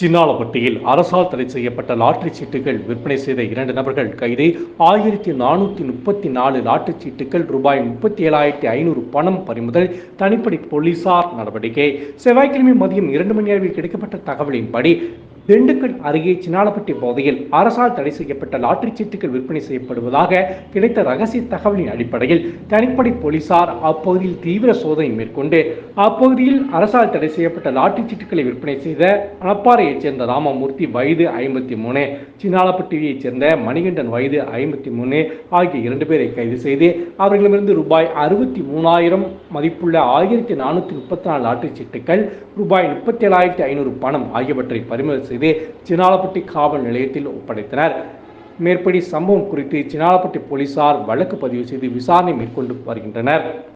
சின்னாளப்பட்டியில் அரசால் தடை செய்யப்பட்ட லாட்டரி சீட்டுகள் விற்பனை செய்த இரண்டு நபர்கள் கைது. ஆயிரத்தி நானூற்றி முப்பத்தி நாலு லாட்டரி சீட்டுகள் ரூபாய் முப்பத்தி ஏழாயிரத்தி ஐநூறு பணம் பறிமுதல் தனிப்படை போலீசார் நடவடிக்கை. செவ்வாய்க்கிழமை மதியம் இரண்டு மணி அளவில் கிடைக்கப்பட்ட தகவலின்படி திண்டுக்கல் அருகே சின்னாலப்பட்டி பகுதியில் அரசால் தடை செய்யப்பட்ட லாட்டரி சீட்டுகள் விற்பனை செய்யப்படுவதாக கிடைத்த ரகசிய தகவலின் அடிப்படையில் தனிப்படை போலீசார் அப்பகுதியில் தீவிர சோதனை மேற்கொண்டு அப்பகுதியில் அரசால் தடை செய்யப்பட்ட லாட்டரி சீட்டுகளை விற்பனை செய்த அனப்பாறையைச் சேர்ந்த ராமமூர்த்தி வயது ஐம்பத்தி மூணு சின்னாலப்பட்டியைச் சேர்ந்த மணிகண்டன் வயது ஐம்பத்தி மூணு ஆகிய இரண்டு பேரை கைது செய்து அவர்களிடமிருந்து ரூபாய் அறுபத்தி மூணாயிரம் மதிப்புள்ள ஆயிரத்தி நானூற்றி முப்பத்தி நாலு லாட்டரி சீட்டுகள் ரூபாய் முப்பத்தி ஏழாயிரத்தி ஐநூறு பணம் ஆகியவற்றை பறிமுதல் செய்து சின்னாளப்பட்டி காவல் நிலையத்தில் ஒப்படைத்தனர். மேற்படி சம்பவம் குறித்து சினாலப்பட்டி போலீசார் வழக்கு பதிவு செய்து விசாரணை மேற்கொண்டு வருகின்றனர்.